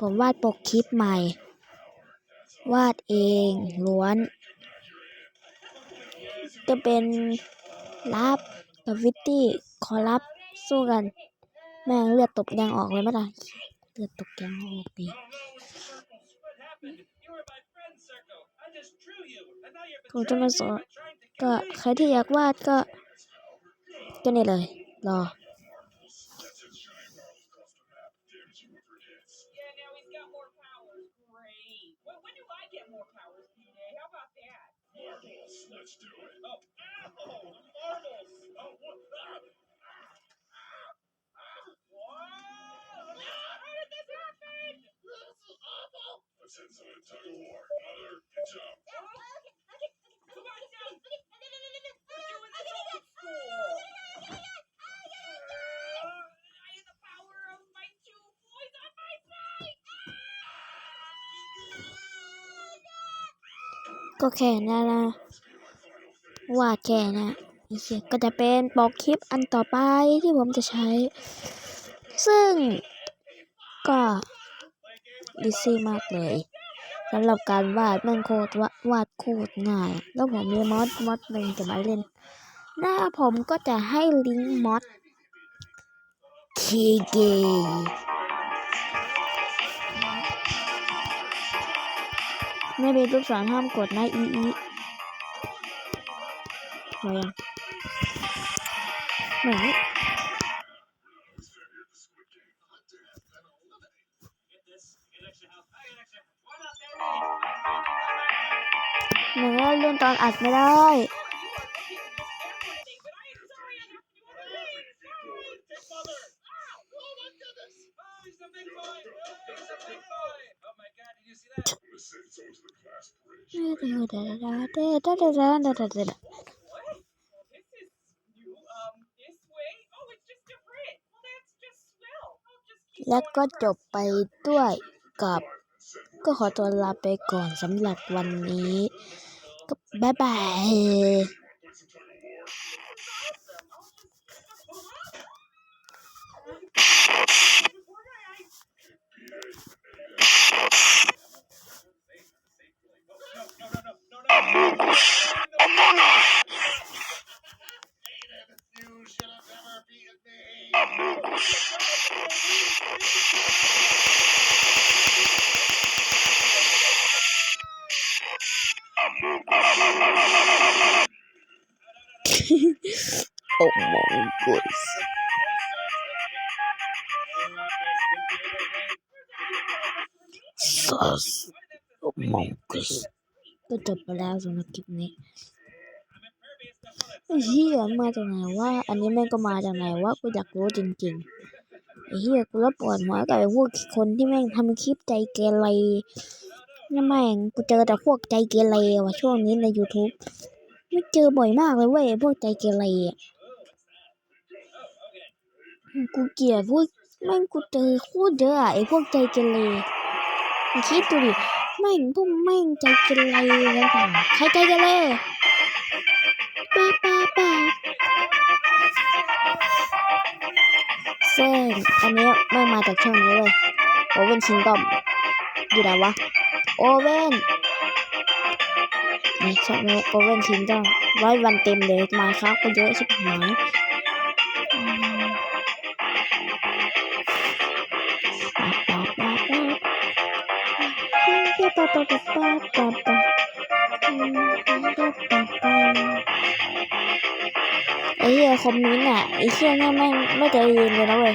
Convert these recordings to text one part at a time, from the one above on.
ผมวาดปกคลิปใหม่ วาดเองล้วน จะเป็นลับกับวิตตี้ขอรับสู้กัน แม่งเลือดตกยังออกเลยไหมล่ะเลือดตกยังออกดีผมจะมาสอนก็ใครที่อยากวาดก็ก็นี่เลย รอ let's do it. Oh, ow! Marbles! Oh, what? Ah! ah, ah, ah. Whoa! How did this happen? This is awful! Let's hit some tug of war. Mother, good job. Come on วาดแค่นะไอ้เหี้ยก็จะเป็นปกคลิปอันต่อไปที่ผมจะใช้ ซึ่งก็อีซี่มากเลยสำหรับการวาดมันโคตรวาวาดโคตรง่าย แล้วผมมีมอดมอดหนึ่งจะมาเล่นหน้าผมก็จะให้ลิงก์มอดทีเกไม่เป็นรูปสอนห้ามกดนะอีอี พอยังไหนหนึ่งแล้วเล่นตอนอัด Um, this way? Oh, it's just different. Well, that's just swell. I'll just keep แล้วก็ going จบไปด้วยกับ ก็ขอตัวลาไปก่อนสำหรับวันนี้ ก็บ๊ายบาย โอ้มงกุสซัสโอ้มงกุสก็จบไปแล้วสำหรับคลิปนี้ไอ้เฮียมาจากไหนวะอันนี้แม่งก็มาจากไหนวะกูอยากรู้จริง ๆ ไอ้เฮียกูรับปวดหัวกับไอ้พวกคนที่แม่งทำคลิปใจเกเรนี่แม่งกูเจอแต่พวกใจเกเรว่ะช่วงนี้ใน YouTube ไม่เจอบ่อยมากเลยเว้ยพวกใจเกเรอะกูเกลียดพวกแม่งกูเจอโคตรเยอะอะไอ้พวกใจเกเรคิดดูดิแม่งพวกแม่งใจเกเรกันต่างใครใจเกเร ซึ่งอันนี้ยแม่งมาจากช่องนี้เลยโอเว่นคิงดอมอยู่ไหนวะโอเว่นนี่ช่องนี้โอเว่นคิงดอมร้อยวันเต็มเลยมาครับก็เยอะชิบหายอืมไอ้เหี้ยคอมเมนต์อะไอ้เหี้ยเนี่ยแม่ไม่ใจเย็นเลยนะเว้ย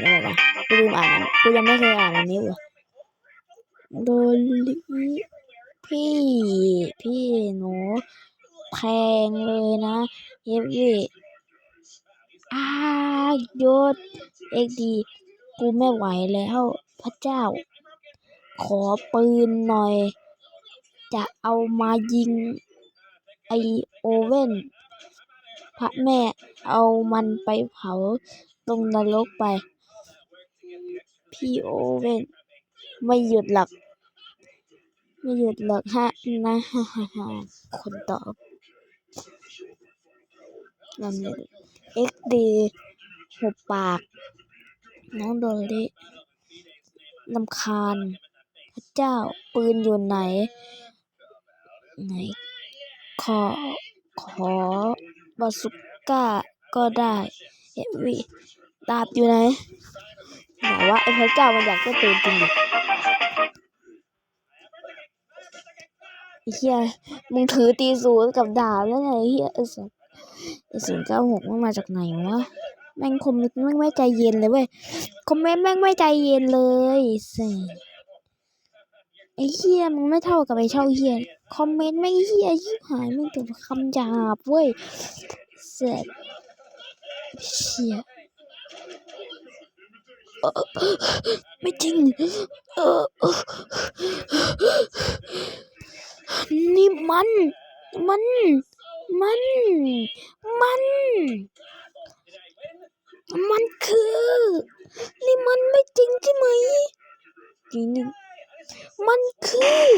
เดี๋ยวนะกูลืมอ่านกูยังไม่เคยอ่านอันนี้เว้ยโดลิพี่ พี่หนูแพงเลยนะเฮฟวี่อายศเอ็กดีกูไม่ไหวแล้วพระเจ้า ขอปืนหน่อย จะเอามายิงไอโอเว่น พระแม่เอามันไปเผาลงนรกไป พี่โอเว่น ไม่หยุดหรอก ไม่หยุดหรอกฮะนะฮ่าฮ่าฮ่าคนตอบนั่นเลเอ็กดีหุบปาก น้องโดนดิลำคาญ พระเจ้าปืนอยู่ไหน ไหน ขอ ขอ บาสุก้าก็ได้เอวิดาบอยู่ไหนไหนวะไอ้พระเจ้ามันอยากได้ปืนจริงดิไอ้เหี้ยมึงถือตีศูนย์กับดาบแล้วไงเหี้ยไอ้สัสไอ้ศูนย์เก้าหกมันมาจากไหนวะแม่งคอมเมนต์แม่งไม่ใจเย็นเลยเว้ยคอมเมนต์แม่งไม่ใจเย็นเลยสิไอ้เหี้ยมึงไม่เท่ากับไอ้เช่าเหี้ย คอมเมนต์ไม่เหี้ยยิบหายไม่งแต่คำหยาบเว้ยเสร็จเชียไม่จริง เออ นี่มัน มัน มัน มัน มันคือ นี่มันไม่จริงใช่ไหมจริงนี่มันคือ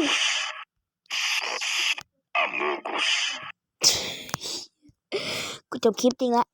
จบคลิปจริงแล้ว